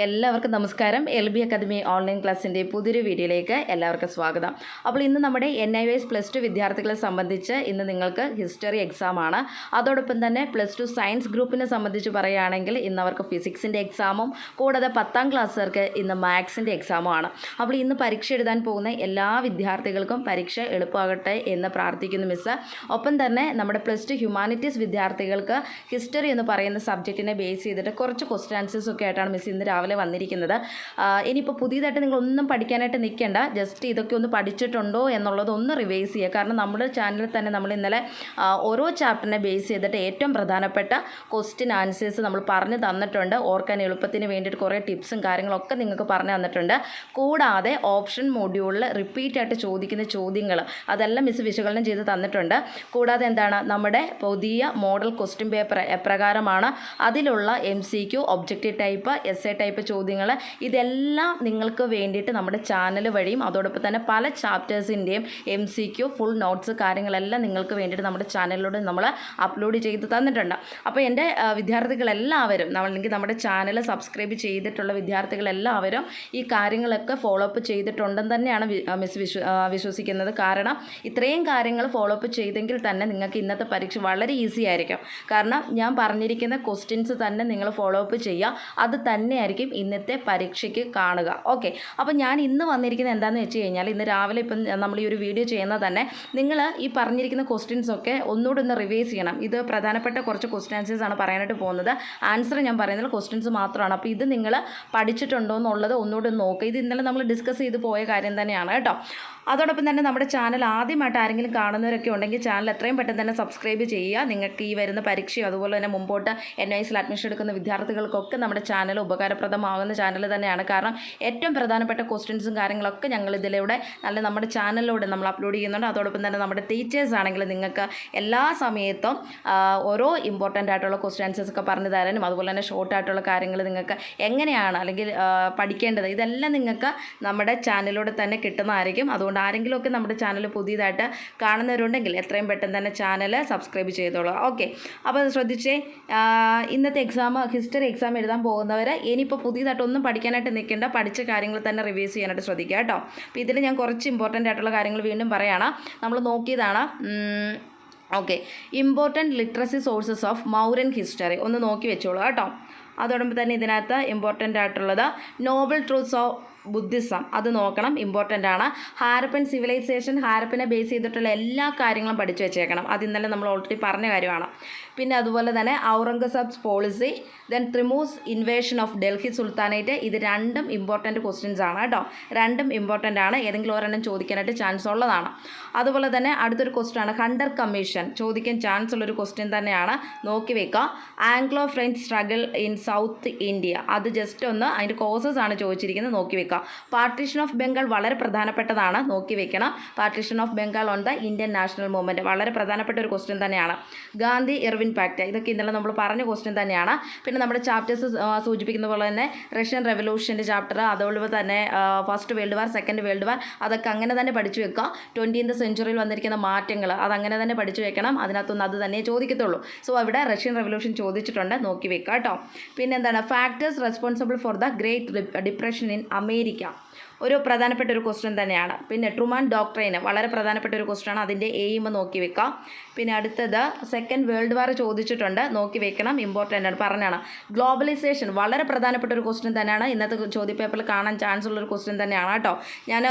എല്ലാവർക്കും നമസ്കാരം. L B academy online ക്ലാസ്സിന്റെ പുതിയൊരു വീഡിയോയിലേക്ക് എല്ലാവർക്കും സ്വാഗതം. അപ്പോൾ ഇന്ന് നമ്മുടെ എൻ ഐ വൈസ് പ്ലസ് ടു വിദ്യാർത്ഥികളെ സംബന്ധിച്ച് ഇന്ന് നിങ്ങൾക്ക് ഹിസ്റ്ററി എക്സാമാണ് അതോടൊപ്പം തന്നെ പ്ലസ് ടു സയൻസ് ഗ്രൂപ്പിനെ സംബന്ധിച്ച് പറയുകയാണെങ്കിൽ ഇന്ന് അവർക്ക് ഫിസിക്സിന്റെ എക്സാമും കൂടാതെ പത്താം ക്ലാസ്സുകാർക്ക് ഇന്ന് മാത്സിന്റെ എക്സാമുമാണ് അപ്പോൾ ഇന്ന് പരീക്ഷ എഴുതാൻ പോകുന്ന എല്ലാ വിദ്യാർത്ഥികൾക്കും പരീക്ഷ എളുപ്പമാകട്ടെ എന്ന് പ്രാർത്ഥിക്കുന്നു മിസ്സ് ഒപ്പം തന്നെ നമ്മുടെ പ്ലസ് ടു ഹ്യൂമാനിറ്റീസ് വിദ്യാർത്ഥികൾക്ക് ഹിസ്റ്ററി എന്ന് പറയുന്ന സബ്ജക്റ്റിനെ ബേസ് ചെയ്തിട്ട് കുറച്ച് ക്വസ്റ്റ്യൻ ആൻസേഴ്സ് ഒക്കെ ആയിട്ടാണ് മിസ് ഇന്ന് രാവിലെ വന്നിരിക്കുന്നത്. ആ, ഇനിയിപ്പോൾ പുതിയതായിട്ട് നിങ്ങൾ ഒന്നും പഠിക്കാനായിട്ട് നിൽക്കേണ്ട. ജസ്റ്റ് ഇതൊക്കെ ഒന്ന് പഠിച്ചിട്ടുണ്ടോ എന്നുള്ളത് ഒന്ന് റിവൈസ് ചെയ്യുക. കാരണം നമ്മുടെ ചാനലിൽ തന്നെ നമ്മൾ ഇന്നലെ ഓരോ ചാപ്റ്ററിനെ ബേസ് ചെയ്തിട്ട് ഏറ്റവും പ്രധാനപ്പെട്ട ക്വസ്റ്റ്യൻ ആൻസേഴ്സ് നമ്മൾ പറഞ്ഞു തന്നിട്ടുണ്ട്. ഓർക്കാൻ എളുപ്പത്തിന് വേണ്ടിയിട്ട് കുറേ ടിപ്സും കാര്യങ്ങളൊക്കെ നിങ്ങൾക്ക് പറഞ്ഞു തന്നിട്ടുണ്ട്. കൂടാതെ ഓപ്ഷൻ മൊഡ്യൂളിൽ റിപ്പീറ്റ് ആയിട്ട് ചോദിക്കുന്ന ചോദ്യങ്ങൾ. അതെല്ലാം മിസ് വിശകലനം ചെയ്ത് തന്നിട്ടുണ്ട്. കൂടാതെ എന്താണ്? നമ്മുടെ പുതിയ മോഡൽ ക്വസ്റ്റ്യൻ പേപ്പർ എപ്രകാരമാണ്? അതിലുള്ള M C Q objective type S A type ചോദ്യങ്ങൾ ഇതെല്ലാം നിങ്ങൾക്ക് വേണ്ടിയിട്ട് നമ്മുടെ ചാനൽ വഴിയും അതോടൊപ്പം തന്നെ പല ചാപ്റ്റേഴ്സിന്റെയും M C Q full notes കാര്യങ്ങളെല്ലാം നിങ്ങൾക്ക് വേണ്ടിയിട്ട് നമ്മുടെ ചാനലിലൂടെ നമ്മൾ അപ്ലോഡ് ചെയ്ത് തന്നിട്ടുണ്ട്. അപ്പോൾ എന്റെ വിദ്യാർത്ഥികളെല്ലാവരും അല്ലെങ്കിൽ നമ്മുടെ ചാനൽ സബ്സ്ക്രൈബ് ചെയ്തിട്ടുള്ള വിദ്യാർത്ഥികളെല്ലാവരും ഈ കാര്യങ്ങളൊക്കെ ഫോളോ അപ്പ് ചെയ്തിട്ടുണ്ടെന്ന് തന്നെയാണ് മിസ് വിശ്വ വിശ്വസിക്കുന്നത്. കാരണം ഇത്രയും കാര്യങ്ങൾ ഫോളോ അപ്പ് ചെയ്തെങ്കിൽ തന്നെ നിങ്ങൾക്ക് ഇന്നത്തെ പരീക്ഷ വളരെ ഈസി ആയിരിക്കും. കാരണം ഞാൻ പറഞ്ഞിരിക്കുന്ന ക്വസ്റ്റ്യൻസ് തന്നെ നിങ്ങൾ ഫോളോ അപ്പ് ചെയ്യുക. അത് തന്നെയായിരിക്കും ഇന്നത്തെ പരീക്ഷയ്ക്ക് കാണുക. ഓക്കെ. അപ്പോൾ ഞാൻ ഇന്ന് വന്നിരിക്കുന്നത് എന്താണെന്ന് വെച്ച് കഴിഞ്ഞാൽ ഇന്ന് രാവിലെ ഇപ്പം നമ്മൾ ഈ ഒരു വീഡിയോ ചെയ്യുന്നത് തന്നെ നിങ്ങൾ ഈ പറഞ്ഞിരിക്കുന്ന ക്വസ്റ്റ്യൻസ് ഒക്കെ ഒന്നുകൂടി ഒന്ന് റിവൈസ് ചെയ്യണം. ഇത് പ്രധാനപ്പെട്ട കുറച്ച് ക്വസ്റ്റ്യൻ ആൻസേഴ്സ് ആണ് പറയാനായിട്ട് പോകുന്നത്. ആൻസർ ഞാൻ പറയുന്നത് ക്വസ്റ്റ്യൻസ് മാത്രമാണ്. അപ്പോൾ ഇത് നിങ്ങൾ പഠിച്ചിട്ടുണ്ടോ എന്നുള്ളത് ഒന്നുകൂടി നോക്കുക ഇത് ഇന്നലെ നമ്മൾ ഡിസ്കസ് ചെയ്ത് പോയ കാര്യം തന്നെയാണ് കേട്ടോ. അതോടൊപ്പം തന്നെ നമ്മുടെ ചാനൽ ആദ്യമായിട്ട് ആരെങ്കിലും കാണുന്നവരൊക്കെ ഉണ്ടെങ്കിൽ ചാനൽ എത്രയും പെട്ടെന്ന് തന്നെ സബ്സ്ക്രൈബ് ചെയ്യുക. നിങ്ങൾക്ക് ഈ വരുന്ന പരീക്ഷയും അതുപോലെ തന്നെ മുമ്പോട്ട് എൻ ഐ എസിൽ അഡ്മിഷൻ എടുക്കുന്ന വിദ്യാർത്ഥികൾക്കൊക്കെ നമ്മുടെ ചാനൽ ഉപകാരപ്രദമാകുന്ന ചാനൽ തന്നെയാണ്. കാരണം ഏറ്റവും പ്രധാനപ്പെട്ട ക്വസ്റ്റ്യൻസും കാര്യങ്ങളൊക്കെ ഞങ്ങൾ ഇതിലൂടെ നല്ല നമ്മുടെ ചാനലിലൂടെ നമ്മൾ അപ്ലോഡ് ചെയ്യുന്നുണ്ട്. അതോടൊപ്പം തന്നെ നമ്മുടെ ടീച്ചേഴ്സ് ആണെങ്കിൽ നിങ്ങൾക്ക് എല്ലാ സമയത്തും ഓരോ ഇമ്പോർട്ടന്റ് ആയിട്ടുള്ള ക്വസ്റ്റ്യൻസസ് ഒക്കെ പറഞ്ഞു തരാനും അതുപോലെ തന്നെ ഷോർട്ട് ആയിട്ടുള്ള കാര്യങ്ങൾ നിങ്ങൾക്ക് എങ്ങനെയാണ് അല്ലെങ്കിൽ പഠിക്കേണ്ടത് ഇതെല്ലാം നിങ്ങൾക്ക് നമ്മുടെ ചാനലിലൂടെ തന്നെ കിട്ടുന്നതായിരിക്കും. അതുകൊണ്ട് ആരെങ്കിലുമൊക്കെ നമ്മുടെ ചാനൽ പുതിയതായിട്ട് കാണുന്നവരുണ്ടെങ്കിൽ എത്രയും പെട്ടെന്ന് തന്നെ ചാനൽ സബ്സ്ക്രൈബ് ചെയ്തോളൂ. ഓക്കെ. അപ്പോൾ ശ്രദ്ധിച്ചേ ഇന്നത്തെ എക്സാം ഹിസ്റ്ററി എക്സാം എഴുതാൻ പോകുന്നവർ ഇനിയിപ്പോൾ പുതിയതായിട്ട് ഒന്നും പഠിക്കാനായിട്ട് നിൽക്കേണ്ട പഠിച്ച കാര്യങ്ങൾ തന്നെ റിവ്യൂസ് ചെയ്യാനായിട്ട് ശ്രദ്ധിക്കുക കേട്ടോ. അപ്പോൾ ഇതിൽ ഞാൻ കുറച്ച് ഇമ്പോർട്ടന്റ് ആയിട്ടുള്ള കാര്യങ്ങൾ വീണ്ടും പറയുകയാണ് നമ്മൾ നോക്കിയതാണ് okay. Important literacy sources of Mauryan history ഒന്ന് നോക്കി വെച്ചോളൂ കേട്ടോ. അതോടൊപ്പം തന്നെ ഇതിനകത്ത് ഇമ്പോർട്ടന്റ് ആയിട്ടുള്ളത് നോബൽ ട്രൂത്ത്സ് ഓഫ് ബുദ്ധിസം. അത് നോക്കണം. ഇമ്പോർട്ടന്റ് ആണ്. ഹാരപ്പൻ സിവിലൈസേഷൻ ഹാരപ്പനെ ബേസ് ചെയ്തിട്ടുള്ള എല്ലാ കാര്യങ്ങളും പഠിച്ചു വെച്ചേക്കണം. അത് ഇന്നലെ നമ്മൾ ഓൾറെഡി പറഞ്ഞ കാര്യമാണ്. പിന്നെ അതുപോലെ തന്നെ Aurangzeb's policy then Timur's invasion of Delhi sultanate ഇത് രണ്ടും ഇമ്പോർട്ടന്റ് ക്വസ്റ്റ്യൻസ് ആണ് കേട്ടോ. രണ്ടും ഇമ്പോർട്ടന്റ് ആണ്. ഏതെങ്കിലും ഒരെണ്ണം ചോദിക്കാനായിട്ട് ചാൻസ് ഉള്ളതാണ്. അതുപോലെ തന്നെ അടുത്തൊരു ക്വസ്റ്റ്യൻ ആണ്. ഹണ്ടർ കമ്മീഷൻ ചോദിക്കാൻ ചാൻസ് ഉള്ളൊരു ക്വസ്റ്റ്യൻ തന്നെയാണ്. നോക്കി വെക്കുക Anglo French struggle in south India അത് ജസ്റ്റ് ഒന്ന് അതിന്റെ കോസസ് ആണ് ചോദിച്ചിരിക്കുന്നത്. നോക്കി വെക്കുക പാർട്ടീഷൻ ഓഫ് ബംഗാൾ വളരെ പ്രധാനപ്പെട്ടതാണ്. നോക്കി വെക്കണം. Partition of Bengal on the Indian national movement വളരെ പ്രധാനപ്പെട്ട ഒരു ക്വസ്റ്റ്യൻ തന്നെയാണ്. ഗാന്ധി ഇർവിൻ പാക്ട് ഇതൊക്കെ ഇന്നലെ നമ്മൾ പറഞ്ഞ ക്വസ്റ്റ്യൻ തന്നെയാണ്. പിന്നെ നമ്മുടെ ചാപ്റ്റേഴ്സ് സൂചിപ്പിക്കുന്ന പോലെ തന്നെ റഷ്യൻ റെവല്യൂഷന്റെ ചാപ്റ്റർ അതുപോലെ തന്നെ first world war second world war അതൊക്കെ അങ്ങനെ തന്നെ പഠിച്ചു വെക്കുക. ട്വന്റീൻത് സെഞ്ചുറിയിൽ വന്നിരിക്കുന്ന മാറ്റങ്ങൾ അതങ്ങനെ തന്നെ പഠിച്ചു വെക്കണം. അതിനകത്തൊന്നും അത് തന്നെ ചോദിക്കത്തുള്ളൂ. സോ അവിടെ റഷ്യൻ റെവല്യൂഷൻ ചോദിച്ചിട്ടുണ്ട്. നോക്കി വെക്കുക കേട്ടോ. പിന്നെ എന്താണ്? Factors responsible for the great depression in America ഒരു പ്രധാനപ്പെട്ട ഒരു ക്വസ്റ്റ്യൻ തന്നെയാണ്. പിന്നെ ട്രുമാൻ ഡോക്ട്രൈന് വളരെ പ്രധാനപ്പെട്ട ഒരു ക്വസ്റ്റ്യൻ ആണ്. അതിന്റെ എയിം നോക്കി വെക്കാം. പിന്നെ അടുത്തത് സെക്കൻഡ് വേൾഡ് വാർ ചോദിച്ചിട്ടുണ്ട്. നോക്കി വെക്കണം. ഇമ്പോർട്ടന്റ് ആണ്. പറഞ്ഞാണ്. ഗ്ലോബലൈസേഷൻ വളരെ പ്രധാനപ്പെട്ട ഒരു ക്വസ്റ്റ്യൻ തന്നെയാണ്. ഇന്നത്തെ ചോദ്യ പേപ്പറിൽ കാണാൻ ചാൻസ് ഉള്ള ഒരു ക്വസ്റ്റ്യൻ തന്നെയാണ് കേട്ടോ. ഞാൻ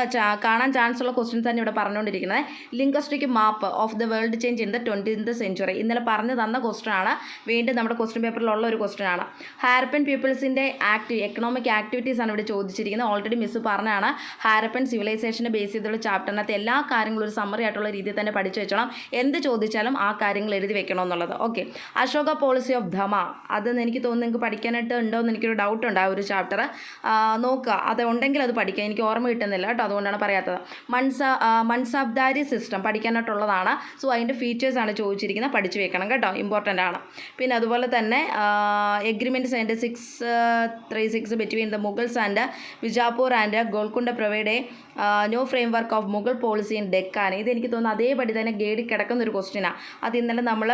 കാണാൻ ചാൻസ് ഉള്ള ക്വസ്റ്റ്യൻ തന്നെ ഇവിടെ പറഞ്ഞുകൊണ്ടിരിക്കുന്നത്. Linguistic map of the world change in the twentieth century ഇന്നലെ പറഞ്ഞു തന്ന ക്വസ്റ്റ്യൻ ആണ്. വീണ്ടും നമ്മുടെ ക്വസ്റ്റ്യൻ പേപ്പറിലുള്ള ഒരു ക്വസ്റ്റ്യൻ ആണ്. ഹാരപ്പൻ പീപ്പിൾസിന്റെ ആക്ടി എക്കണോമിക് ആക്ടിവിറ്റീസ് ആണ് ഇവിടെ ചോദിച്ചിരിക്കുന്നത്. ഓൾറെഡി മിസ് പറഞ്ഞാണ്. ഹാരപ്പൻ സിവിലൈസേഷനെ ബേസ് ചെയ്തുള്ള ചാപ്റ്ററിനകത്ത് എല്ലാ കാര്യങ്ങളും ഒരു സമ്മറി ആയിട്ടുള്ള രീതിയിൽ തന്നെ പഠിച്ചു വെച്ചോളാം. എന്ത് ചോദിച്ചാലും ആ കാര്യങ്ങൾ എഴുതി വെക്കണം എന്നുള്ളത്. Okay Ashoka policy of dhamma അതെന്ന് എനിക്ക് തോന്നുന്നു നിങ്ങൾക്ക് പഠിക്കാനായിട്ട് ഉണ്ടോ എന്ന് എനിക്കൊരു ഡൗട്ട് ഉണ്ട് ആ ഒരു ചാപ്റ്റർ നോക്കുക അത് ഉണ്ടെങ്കിൽ അത് പഠിക്കാം. എനിക്ക് ഓർമ്മ കിട്ടുന്നില്ല കേട്ടോ. അതുകൊണ്ടാണ് പറയാത്തത്. മൺസ മൺസാബ്ദാരി സിസ്റ്റം പഠിക്കാനായിട്ടുള്ളതാണ്. സോ അതിന്റെ ഫീച്ചേഴ്സാണ് ചോദിച്ചിരിക്കുന്നത്. പഠിച്ചു വെക്കണം കേട്ടോ. ഇമ്പോർട്ടന്റ് ആണ്. പിന്നെ അതുപോലെ തന്നെ agreements and six three six between the Mughals and Bijapur and Golconda provide no framework of Mughal policy in Deccan ഇതെനിക്ക് തോന്നുന്നു അതേപടി തന്നെ ഗേഡിൽ കിടക്കുന്ന ഒരു ക്വസ്റ്റ്യനാണ് അത് ഇന്നലെ നമ്മൾ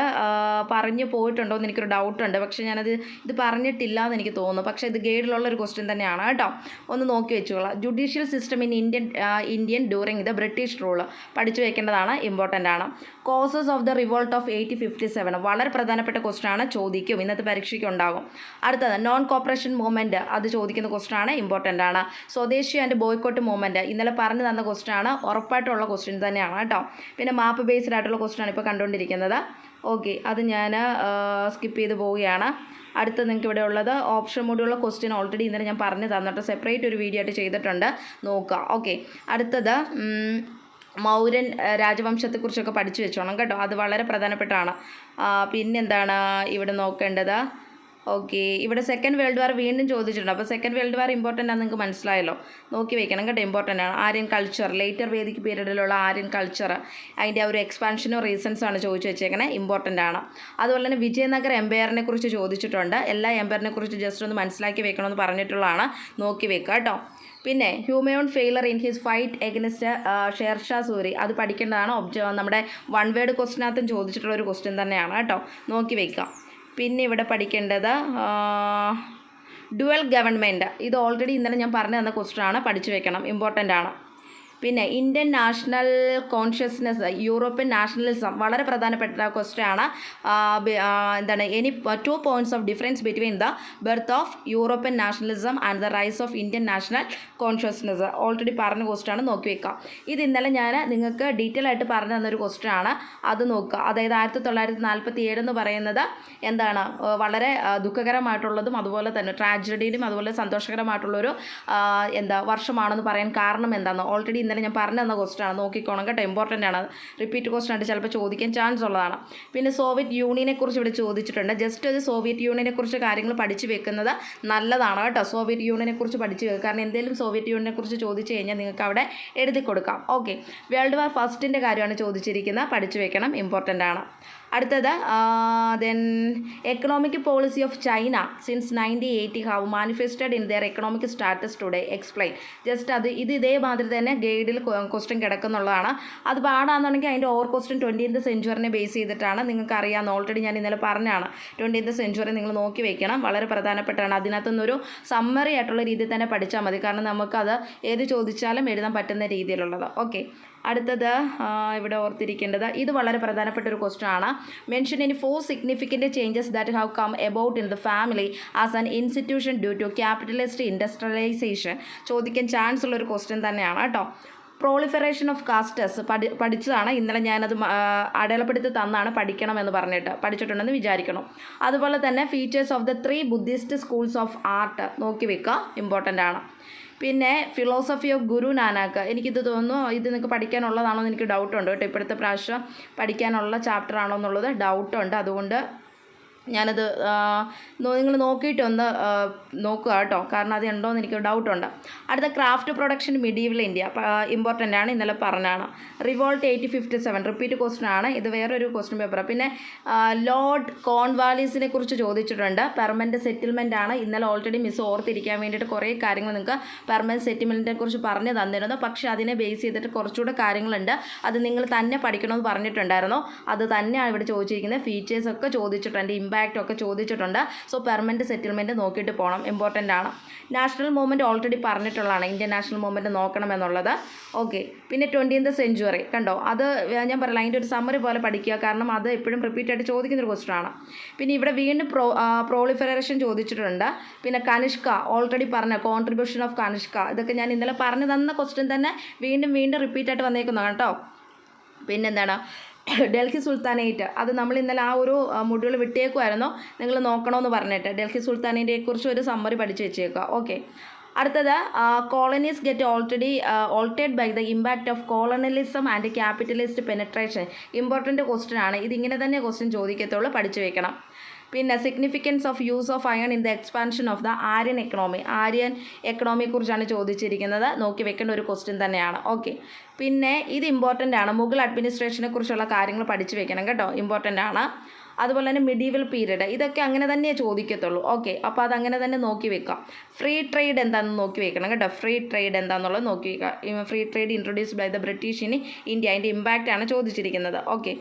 പറഞ്ഞു പോയിട്ടുണ്ടോ എന്ന് എനിക്കൊരു ഡൗട്ട് ഉണ്ട്. പക്ഷേ ഞാനത് ഇത് പറഞ്ഞിട്ടില്ല എന്ന് എനിക്ക് തോന്നുന്നു. പക്ഷേ ഇത് ഗേഡിലുള്ള ഒരു ക്വസ്റ്റ്യൻ തന്നെയാണ് കേട്ടോ. ഒന്ന് നോക്കി വെച്ചോളാം. Judicial system in Indian Indian during the British rule പഠിച്ചു വെക്കേണ്ടതാണ് ഇമ്പോർട്ടന്റ് ആണ്. Causes of the revolt of eighty fifty seven വളരെ പ്രധാനപ്പെട്ട ക്വസ്റ്റ്യൻ ആണ്. ചോദിക്കും. ഇന്നത്തെ പരീക്ഷയ്ക്ക് ഉണ്ടാകും അടുത്തത് നോൺ കോപ്പറേഷൻ മൂവ്മെന്റ് അത് ചോദിക്കുന്ന ക്വസ്റ്റ്യൻ ആണ്. ഇമ്പോർട്ടന്റ് ആണ്. സ്വദേശി ആൻഡ് ബോയ്ക്കോട്ട് മൂവ്മെന്റ് ഇന്നലെ പറഞ്ഞു തന്ന ക്വസ്റ്റ്യൻ ആണ് ഉറപ്പായിട്ടുള്ള ക്വസ്റ്റ്യൻ തന്നെയാണ് കേട്ടോ. പിന്നെ മാപ്പ് ബേസ്ഡ് ആയിട്ടുള്ള ക്വസ്റ്റ്യൻ ആണ് ഇപ്പോൾ കണ്ടുകൊണ്ടിരിക്കുന്നത്. ഓക്കെ അത് ഞാൻ സ്കിപ്പ് ചെയ്ത് പോവുകയാണ്. അടുത്ത നിങ്ങൾക്ക് ഇവിടെ ഉള്ളത് ഓപ്ഷൻ മൂടിയുള്ള ക്വസ്റ്റ്യൻ ഓൾറെഡി ഇന്നലെ ഞാൻ പറഞ്ഞു തന്നിട്ട് സെപ്പറേറ്റ് ഒരു വീഡിയോ ആയിട്ട് ചെയ്തിട്ടുണ്ട്. നോക്കുക ഓക്കെ അടുത്തത് മൗര്യൻ രാജവംശത്തെക്കുറിച്ചൊക്കെ പഠിച്ചു വെച്ചോണം കേട്ടോ. അത് വളരെ പ്രധാനപ്പെട്ടാണ്. പിന്നെന്താണ് ഇവിടെ നോക്കേണ്ടത്? ഓക്കെ ഇവിടെ സെക്കൻഡ് വേൾഡ് വാർ വീണ്ടും ചോദിച്ചിട്ടുണ്ട്. അപ്പോൾ സെക്കൻഡ് വേൾഡ് വാർ ഇമ്പോർട്ടന്റ് ആണെന്ന് നിങ്ങൾക്ക് മനസ്സിലായല്ലോ. നോക്കി വെക്കണം കേട്ടോ. ഇമ്പോർട്ടന്റ് ആണ്. ആര്യൻ കൾച്ചർ ലേറ്റർ വേദിക് പീരീഡിലുള്ള ആര്യൻ കൾച്ചർ അതിന്റെ ആ ഒരു എക്സ്പാൻഷനോ റീസൺസ് ആണ് ചോദിച്ചു വെച്ചേക്കണേ. ഇമ്പോർട്ടന്റ് ആണ്. അതുപോലെ തന്നെ വിജയനഗർ എംപയറിനെ കുറിച്ച് ചോദിച്ചിട്ടുണ്ട്. എല്ലാ എംപയറിനെ കുറിച്ച് ജസ്റ്റ് ഒന്ന് മനസ്സിലാക്കി വെക്കണമെന്ന് പറഞ്ഞിട്ടുള്ളതാണ്. നോക്കി വെക്കുക കേട്ടോ. പിന്നെ Humayun failure in his fight against Sher Shah Suri. അത് പഠിക്കേണ്ടതാണ്. ഒബ്ജ നമ്മുടെ വൺ വേർഡ് ക്വസ്റ്റിനകത്തും ചോദിച്ചിട്ടുള്ള ഒരു ക്വസ്റ്റ്യൻ തന്നെയാണ് കേട്ടോ. നോക്കി വെക്കാം പിന്നെ ഇവിടെ പഠിക്കേണ്ടത് ഡുവൽ ഗവൺമെന്റ് ഇത് ഓൾറെഡി ഇന്നലെ ഞാൻ പറഞ്ഞു തന്ന ക്വസ്റ്റൻ ആണ്. പഠിച്ചു വെക്കണം. ഇമ്പോർട്ടന്റ് ആണ്. പിന്നെ Indian national consciousness European nationalism വളരെ പ്രധാനപ്പെട്ട ക്വസ്റ്റ്യൻ ആണ്. എന്താണ് any two points of difference between the birth of European nationalism and the rise of Indian national consciousness already പറഞ്ഞ ക്വസ്റ്റ്യൻ ആണ് നോക്കി വെക്കാം. ഇത് ഇന്നലെ ഞാൻ നിങ്ങൾക്ക് ഡീറ്റെയിൽ ആയിട്ട് പറഞ്ഞു തന്നൊരു ക്വസ്റ്റ്യൻ ആണ്. അത് നോക്കുക. അതായത് ആയിരത്തി തൊള്ളായിരത്തി നാൽപ്പത്തി ഏഴ് എന്ന് പറയുന്നത് എന്താണ് വളരെ ദുഃഖകരമായിട്ടുള്ളതും അതുപോലെ തന്നെ ട്രാജഡിയിലും അതുപോലെ സന്തോഷകരമായിട്ടുള്ളൊരു എന്താ വർഷമാണെന്ന് പറയാൻ കാരണം എന്താണെന്ന് ഓൾറെഡി ഇന്നലെ ഞാൻ പറഞ്ഞു തന്ന ക്വസ്റ്റൻ ആണ്. നോക്കിക്കോണം കേട്ടോ. ഇമ്പോർട്ടന്റ് ആണ്. റിപ്പീറ്റ് ക്വസ്റ്റൻ ആയിട്ട് ചിലപ്പോൾ ചോദിക്കാൻ ചാൻസ് ഉള്ളതാണ്. പിന്നെ സോവിയറ്റ് യൂണിയനെ കുറിച്ച് ഇവിടെ ചോദിച്ചിട്ടുണ്ട്. ജസ്റ്റ് ഒരു സോവിയറ്റ് യൂണിയനെ കുറിച്ച് കാര്യങ്ങൾ പഠിച്ചു വെക്കുന്നത് നല്ലതാണ് കേട്ടോ. സോവിയറ്റ് യൂണിയനെ കുറിച്ച് പഠിച്ചു വെക്കുക. കാരണം എന്തെങ്കിലും സോവിയറ്റ് യൂണിയനെ കുറിച്ച് ചോദിച്ചു കഴിഞ്ഞാൽ നിങ്ങൾക്ക് അവിടെ എഴുതി കൊടുക്കാം. ഓക്കെ വേൾഡ് വാർ ഫസ്റ്റിന്റെ കാര്യമാണ് ചോദിച്ചിരിക്കുന്നത്. പഠിച്ചു വെക്കണം. ഇമ്പോർട്ടന്റ് ആണ്. അടുത്തത് then economic policy of China since nineteen eighty have manifested in their economic status today explain just അത് ഇത് ഇതേമാതിരി തന്നെ ഗൈഡിൽ ക്വസ്റ്റ്യൻ കിടക്കുന്നുള്ളതാണ്. അത് പാടാന്നുണ്ടെങ്കിൽ അതിന്റെ ഓവർ ക്വസ്റ്റ്യൻ ട്വന്റീൻത് സെഞ്ചുറിനെ ബേസ് ചെയ്തിട്ടാണ് നിങ്ങൾക്ക് അറിയാമെന്ന് ഓൾറെഡി ഞാൻ ഇന്നലെ പറഞ്ഞാണ് ട്വന്റീൻത് സെഞ്ചുറി നിങ്ങൾ നോക്കി വയ്ക്കണം വളരെ പ്രധാനപ്പെട്ടാണ് അതിനകത്തുനിന്നൊരു സമ്മറി ആയിട്ടുള്ള രീതിയിൽ തന്നെ പഠിച്ചാൽ മതി. കാരണം നമുക്കത് ഏത് ചോദിച്ചാലും എഴുതാൻ പറ്റുന്ന രീതിയിലുള്ളത്. ഓക്കെ അടുത്തത് ഇവിടെ ഓർത്തിരിക്കേണ്ടത് ഇത് വളരെ പ്രധാനപ്പെട്ട ഒരു ക്വസ്റ്റ്യൻ ആണ്. Mention in four significant changes that have come about in the family as an institution due to capitalist industrialisation ചോദിക്കാൻ ചാൻസ് ഉള്ള ഒരു ക്വസ്റ്റ്യൻ തന്നെയാണ് കേട്ടോ. പ്രോളിഫറേഷൻ ഓഫ് കാസ്റ്റസ് പഠി പഠിച്ചതാണ്. ഇന്നലെ ഞാനത് അടയാളപ്പെടുത്തി തന്നാണ് പഠിക്കണമെന്ന് പറഞ്ഞിട്ട്. പഠിച്ചിട്ടുണ്ടെന്ന് വിചാരിക്കണം അതുപോലെ തന്നെ features of the three Buddhist schools of art നോക്കി വെക്കുക ഇമ്പോർട്ടന്റ് ആണ്. പിന്നെ ഫിലോസഫി ഓഫ് ഗുരു നാനാക്ക് എനിക്കിത് തോന്നുന്നു ഇത് നിങ്ങൾക്ക് പഠിക്കാനുള്ളതാണോ എന്ന് എനിക്ക് ഡൗട്ടുണ്ട് കേട്ടോ. ഇപ്പോഴത്തെ പ്രാവശ്യം പഠിക്കാനുള്ള ചാപ്റ്റർ ആണോ എന്നുള്ളത് ഡൗട്ടുണ്ട് അതുകൊണ്ട് ഞാനത് നിങ്ങൾ നോക്കിയിട്ട് ഒന്ന് നോക്കുക കേട്ടോ. കാരണം അത് ഉണ്ടോയെന്ന് എനിക്ക് ഡൗട്ടുണ്ട് അടുത്ത craft production medieval India important ആണ്. ഇന്നലെ പറഞ്ഞാണ് revolt eighty fifty seven repeat question ആണ്. ഇത് വേറൊരു ക്വസ്റ്റൻ പേപ്പറാണ് പിന്നെ ലോർഡ് കോൺവാലീസിനെ കുറിച്ച് ചോദിച്ചിട്ടുണ്ട്. പെർമനന്റ് സെറ്റിൽമെന്റ് ആണ്. ഇന്നലെ ഓൾറെഡി മിസ് ഓർത്തിരിക്കാൻ വേണ്ടിയിട്ട് കുറേ കാര്യങ്ങൾ നിങ്ങൾക്ക് പെർമനന്റ് സെറ്റിൽമെന്റിനെ കുറിച്ച് പറഞ്ഞു തന്നിരുന്നു. പക്ഷേ അതിനെ ബേസ് ചെയ്തിട്ട് കുറച്ചുകൂടെ കാര്യങ്ങളുണ്ട്. അത് നിങ്ങൾ തന്നെ പഠിക്കണമെന്ന് പറഞ്ഞിട്ടുണ്ടായിരുന്നു. അത് തന്നെയാണ് ഇവിടെ ചോദിച്ചിരിക്കുന്നത്. ഫീച്ചേഴ്സൊക്കെ ചോദിച്ചിട്ടുണ്ട്. ചോദിച്ചിട്ടുണ്ട് ഇമ്പാക്റ്റ് ഒക്കെ ചോദിച്ചിട്ടുണ്ട്. സോ പെർമനന്റ് സെറ്റിൽമെന്റ് നോക്കിയിട്ട് പോകണം ഇമ്പോർട്ടന്റ് ആണ്. നാഷണൽ മൂവ്മെന്റ് ഓൾറെഡി പറഞ്ഞിട്ടുള്ളതാണ്. ഇന്ത്യൻ നാഷണൽ മൂവ്മെന്റ് നോക്കണം എന്നുള്ളത്. ഓക്കെ പിന്നെ ട്വന്റീൻത് സെഞ്ചുറി കണ്ടോ? അത് ഞാൻ പറയില്ല അതിന്റെ ഒരു സമ്മറി പോലെ പഠിക്കുക. കാരണം അത് എപ്പോഴും റിപ്പീറ്റ് ആയിട്ട് ക്വസ്റ്റൻ ആണ്. പിന്നെ ഇവിടെ വീണ്ടും പ്രോ പ്രോളിഫറേഷൻ ചോദിച്ചിട്ടുണ്ട്. പിന്നെ കനിഷ്ക ഓൾറെഡി പറഞ്ഞ കോൺട്രിബ്യൂഷൻ ഓഫ് കനിഷ്ക ഇതൊക്കെ ഞാൻ ഇന്നലെ പറഞ്ഞു തന്ന ക്വസ്റ്റ്യൻ തന്നെ വീണ്ടും വീണ്ടും റിപ്പീറ്റ് ആയിട്ട് വന്നേക്കുന്നതാണ് കേട്ടോ. പിന്നെന്താണ്? ഡൽഹി സുൽത്താനേറ്റ്. അത് നമ്മൾ ഇന്നലെ ആ ഒരു മുടികൾ വിട്ടേക്കുമായിരുന്നോ നിങ്ങൾ നോക്കണമെന്ന് പറഞ്ഞിട്ട് ഡൽഹി സുൽത്താനേറ്റിനെ കുറിച്ച് ഒരു സമ്മറി പഠിച്ചു വെച്ചേക്കുക. ഓക്കെ അടുത്തത് colonies get already altered by the impact of colonialism and capitalist penetration important question ആണ്. ഇതിങ്ങനെ തന്നെ ക്വസ്റ്റ്യൻ ചോദിക്കത്തുള്ളൂ പഠിച്ചു വെക്കണം. പിന്നെ significance of use of iron in the expansion of the Aryan economy Aryan എക്കണോമിയെക്കുറിച്ചാണ് ചോദിച്ചിരിക്കുന്നത്. നോക്കി വെക്കേണ്ട ഒരു ക്വസ്റ്റ്യൻ തന്നെയാണ്. ഓക്കെ പിന്നെ ഇത് ഇമ്പോർട്ടന്റ് ആണ്. മുഗൾ അഡ്മിനിസ്ട്രേഷനെ കുറിച്ചുള്ള കാര്യങ്ങൾ പഠിച്ചു വെക്കണം കേട്ടോ. ഇമ്പോർട്ടന്റ് ആണ്. അതുപോലെ തന്നെ മിഡീവൽ പീരീഡ് ഇതൊക്കെ അങ്ങനെ തന്നെ ചോദിക്കത്തുള്ളൂ. ഓക്കെ അപ്പോൾ അതങ്ങനെ തന്നെ നോക്കി വെക്കാം. ഫ്രീ ട്രേഡ് എന്താണെന്ന് നോക്കി വെക്കണം കേട്ടോ. ഫ്രീ ട്രേഡ് എന്താണെന്നുള്ളത് നോക്കി വെക്കുക free trade introduce by the British in India അതിന്റെ ഇമ്പാക്റ്റ് ആണ് ചോദിച്ചിരിക്കുന്നത്. ഓക്കെ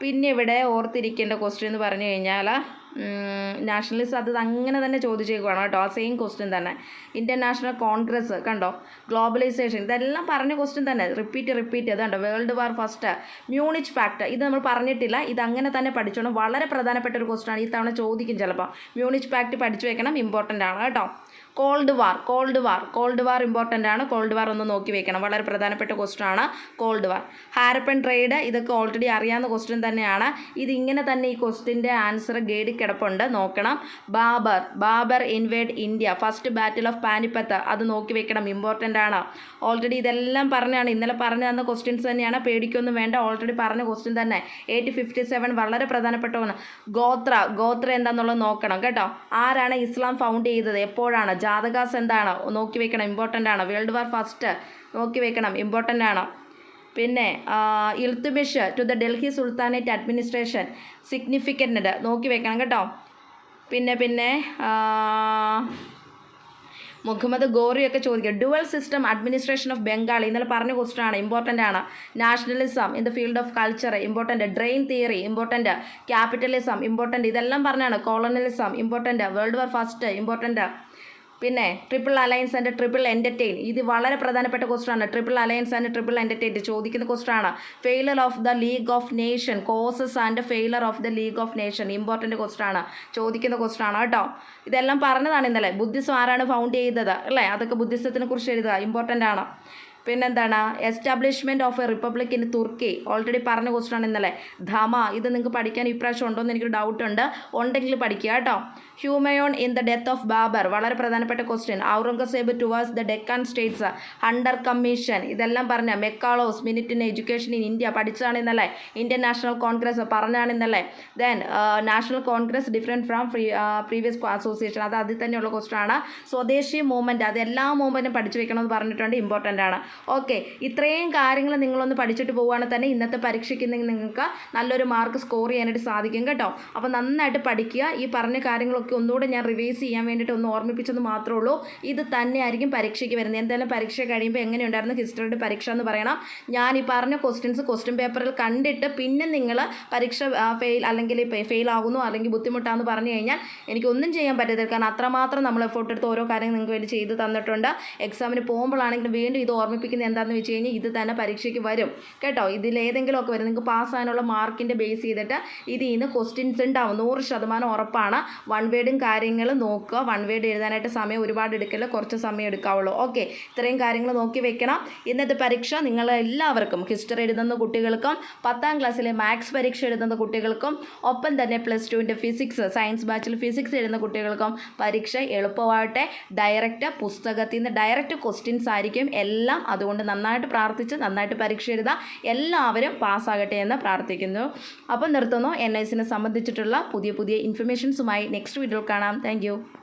പിന്നെ ഇവിടെ ഓർത്തിരിക്കേണ്ട ക്വസ്റ്റ്യൻ എന്ന് പറഞ്ഞു കഴിഞ്ഞാൽ നാഷണലിസ്റ്റ് അത് അങ്ങനെ തന്നെ ചോദിച്ചേക്കുവാണ് കേട്ടോ. സെയിം ക്വസ്റ്റ്യൻ തന്നെ. ഇന്ത്യൻ നാഷണൽ കോൺഗ്രസ് കണ്ടോ? ഗ്ലോബലൈസേഷൻ ഇതെല്ലാം പറഞ്ഞ ക്വസ്റ്റ്യൻ തന്നെ. റിപ്പീറ്റ് റിപ്പീറ്റ് അത് കണ്ടോ? World war first Munich pact ഇത് നമ്മൾ പറഞ്ഞിട്ടില്ല. ഇത് അങ്ങനെ തന്നെ പഠിച്ചോണം. വളരെ പ്രധാനപ്പെട്ട ഒരു ക്വസ്റ്റ്യൻ ആണ്. ഈ തവണ ചോദിക്കും ചിലപ്പോൾ മ്യൂണിച്ച് പാക്ട് പഠിച്ചു വെക്കണം. ഇമ്പോർട്ടന്റ് ആണ് കേട്ടോ. Cold war cold war cold war important ആണ്. കോൾഡ് വാർ ഒന്ന് നോക്കി വെക്കണം. വളരെ പ്രധാനപ്പെട്ട ക്വസ്റ്റ്യൻ ആണ് കോൾഡ് വാർ ഹാരപ്പൻ ട്രേഡ് ഇതൊക്കെ ഓൾറെഡി അറിയാവുന്ന ക്വസ്റ്റ്യൻ തന്നെയാണ്. ഇതിങ്ങനെ തന്നെ ഈ ക്വസ്റ്റിന്റെ ആൻസർ ഗേഡിൽ കിടപ്പുണ്ട്. നോക്കണം. Babur. Babur invade India. First battle of Panipat. അത് നോക്കി വെക്കണം. ഇമ്പോർട്ടന്റ് ആണ്. ഓൾറെഡി ഇതെല്ലാം പറഞ്ഞാണ്. ഇന്നലെ പറഞ്ഞു തന്ന ക്വസ്റ്റ്യൻസ് തന്നെയാണ്. പേടിക്കൊന്നും വേണ്ട. ഓൾറെഡി പറഞ്ഞ ക്വസ്റ്റ്യൻ തന്നെ. എയ്റ്റ് ഫിഫ്റ്റി സെവൻ വളരെ പ്രധാനപ്പെട്ട ഒന്ന് ഗോത്ര. ഗോത്ര എന്താണെന്നുള്ളത് നോക്കണം. കേട്ടോ? ആരാണ് ഇസ്ലാം ഫൗണ്ട് ചെയ്തത്? എപ്പോഴാണ്? ജാതകാസ് എന്താണ്? നോക്കി വെക്കണം. ഇമ്പോർട്ടന്റ് ആണ്. World war first. നോക്കി വെക്കണം. ഇമ്പോർട്ടന്റ് ആണ്. പിന്നെ Iltutmish to the Delhi sultanate administration significant നോക്കി വെക്കണം കേട്ടോ. പിന്നെ പിന്നെ മുഹമ്മദ് ഗോറിയൊക്കെ ചോദിക്കുക. Dual system administration of Bengal ഇന്നലെ പറഞ്ഞ ക്വസ്റ്റൻ ആണ്. ഇമ്പോർട്ടന്റ് ആണ്. Nationalism in the field of culture important drain theory important capitalism important ഇതെല്ലാം പറഞ്ഞാണ്. Colonialism important world war first important പിന്നെ triple alliance and triple entente ഇത് വളരെ പ്രധാനപ്പെട്ട ക്വസ്റ്റൻ ആണ്. Triple alliance and triple entente ചോദിക്കുന്ന ക്വസ്റ്റൻ ആണ്. Failure of the league of nation causes and failure of the league of nation important question ആണ്. ചോദിക്കുന്ന question ആണ് കേട്ടോ. ഇതെല്ലാം പറഞ്ഞതാണ് ഇന്നലെ. ബുദ്ധിസം ആരാണ് ഫൗണ്ട് ചെയ്തത്? അല്ലേ? അതൊക്കെ ബുദ്ധിസത്തിനെ കുറിച്ച് എഴുതുക. ഇമ്പോർട്ടന്റ് ആണ്. പിന്നെന്താണ്? Establishment of a republic in Turkey already പറഞ്ഞ ക്വസ്റ്റൻ ആണ് ഇന്നലെ. ധമ ഇത് നിങ്ങൾക്ക് പഠിക്കാൻ ഇപ്രാവശ്യം ഉണ്ടോ എന്ന് എനിക്ക് ഡൗട്ട് ഉണ്ട്. ഉണ്ടെങ്കിൽ പഠിക്കുക കേട്ടോ. Humayun in the death of Babur. വളരെ പ്രധാനപ്പെട്ട question Aurangzeb towards the Deccan states under commission ഇതെല്ലാം പറഞ്ഞ Macaulay's minute in education in India പഠിച്ചതാണ് ഇന്നലെ ഇന്ത്യൻ നാഷണൽ കോൺഗ്രസ് പറഞ്ഞാണ് ഇന്നലെ then National Congress different from previous association അത് അതിൽ തന്നെയുള്ള ക്വസ്റ്റൻ ആണ്. സ്വദേശി മൂവ്മെന്റ് അത് എല്ലാ മൂവ്മെന്റും പഠിച്ചു വെക്കണമെന്ന് പറഞ്ഞിട്ടുണ്ട്. ഇമ്പോർട്ടന്റ് ആണ്. ഓക്കെ ഇത്രയും കാര്യങ്ങൾ നിങ്ങളൊന്ന് പഠിച്ചിട്ട് പോവുകയാണെങ്കിൽ തന്നെ ഇന്നത്തെ പരീക്ഷയ്ക്ക് നിങ്ങൾക്ക് നല്ലൊരു മാർക്ക് സ്കോർ ചെയ്യാനായിട്ട് സാധിക്കും കേട്ടോ. അപ്പോൾ നന്നായിട്ട് പഠിക്കുക. ഈ പറഞ്ഞ കാര്യങ്ങളൊക്കെ ഒന്നുകൂടെ ഞാൻ റിവൈസ് ചെയ്യാൻ വേണ്ടിയിട്ട് ഒന്ന് ഓർമ്മിപ്പിച്ചെന്ന് മാത്രമേ ഉള്ളൂ. ഇത് തന്നെയായിരിക്കും പരീക്ഷയ്ക്ക് വരുന്നത്. എന്തായാലും പരീക്ഷ കഴിയുമ്പോൾ എങ്ങനെ ഉണ്ടായിരുന്നു ഹിസ്റ്ററിയുടെ പരീക്ഷ എന്ന് പറയണം. ഞാൻ ഈ പറഞ്ഞ ക്വസ്റ്റ്യൻസ് ക്വസ്റ്റ്യൻ പേപ്പറിൽ കണ്ടിട്ട് പിന്നെ നിങ്ങൾ പരീക്ഷ ഫെയിൽ അല്ലെങ്കിൽ ഫെയിൽ ആകുന്നു അല്ലെങ്കിൽ ബുദ്ധിമുട്ടാന്ന് പറഞ്ഞു കഴിഞ്ഞാൽ എനിക്കൊന്നും ചെയ്യാൻ പറ്റത്തില്ല. കാരണം അത്രമാത്രം നമ്മൾ എഫോർട്ട് എടുത്ത് ഓരോ കാര്യങ്ങൾ നിങ്ങൾക്ക് വേണ്ടി ചെയ്ത് തന്നിട്ടുണ്ട്. എക്സാമിന് പോകുമ്പോഴാണെങ്കിലും വീണ്ടും ഇത് ഓർമ്മിപ്പിക്കുന്നത് എന്താണെന്ന് വെച്ച് കഴിഞ്ഞാൽ ഇത് തന്നെ പരീക്ഷയ്ക്ക് വരും. കേട്ടോ? ഇതിൽ ഇതിലേതെങ്കിലുമൊക്കെ വരും. നിങ്ങൾക്ക് പാസ്സാകാനുള്ള മാർക്കിന്റെ ബേസ് ചെയ്തിട്ട് ഇതിൽ നിന്ന് ക്വസ്റ്റ്യൻസ് ഉണ്ടാവും. നൂറ് ശതമാനം ഉറപ്പാണ്. വൺ വേർഡും കാര്യങ്ങളും നോക്കുക. വൺ വേഡ് എഴുതാനായിട്ട് സമയം ഒരുപാട് എടുക്കില്ല? കുറച്ച് സമയം എടുക്കാവുള്ളൂ. ഓക്കെ ഇത്രയും കാര്യങ്ങൾ നോക്കി വെക്കണം. ഇന്നത്തെ പരീക്ഷ നിങ്ങൾ എല്ലാവർക്കും ഹിസ്റ്ററി എഴുതുന്ന കുട്ടികൾക്കും പത്താം ക്ലാസ്സിലെ മാത്സ് പരീക്ഷ എഴുതുന്ന കുട്ടികൾക്കും ഒപ്പം തന്നെ പ്ലസ് ടുവിന്റെ ഫിസിക്സ് സയൻസ് ബാച്ചിൽ ഫിസിക്സ് എഴുതുന്ന കുട്ടികൾക്കും പരീക്ഷ എളുപ്പമാവട്ടെ. ഡയറക്റ്റ് പുസ്തകത്തിൽ നിന്ന് ഡയറക്റ്റ് ക്വസ്റ്റ്യൻസ് ആയിരിക്കും. എല്ലാം അതുകൊണ്ട് നന്നായിട്ട് പ്രാർത്ഥിച്ച് നന്നായിട്ട് പരീക്ഷ എഴുതുക എല്ലാവരും പാസ്സാകട്ടെ എന്ന് പ്രാർത്ഥിക്കുന്നു. അപ്പം നിർത്തുന്നു. എൻ ഐസിനെ സംബന്ധിച്ചിട്ടുള്ള പുതിയ പുതിയ ഇൻഫർമേഷൻസുമായി നെക്സ്റ്റ് വീഡിയോയിൽ കാണാം. താങ്ക്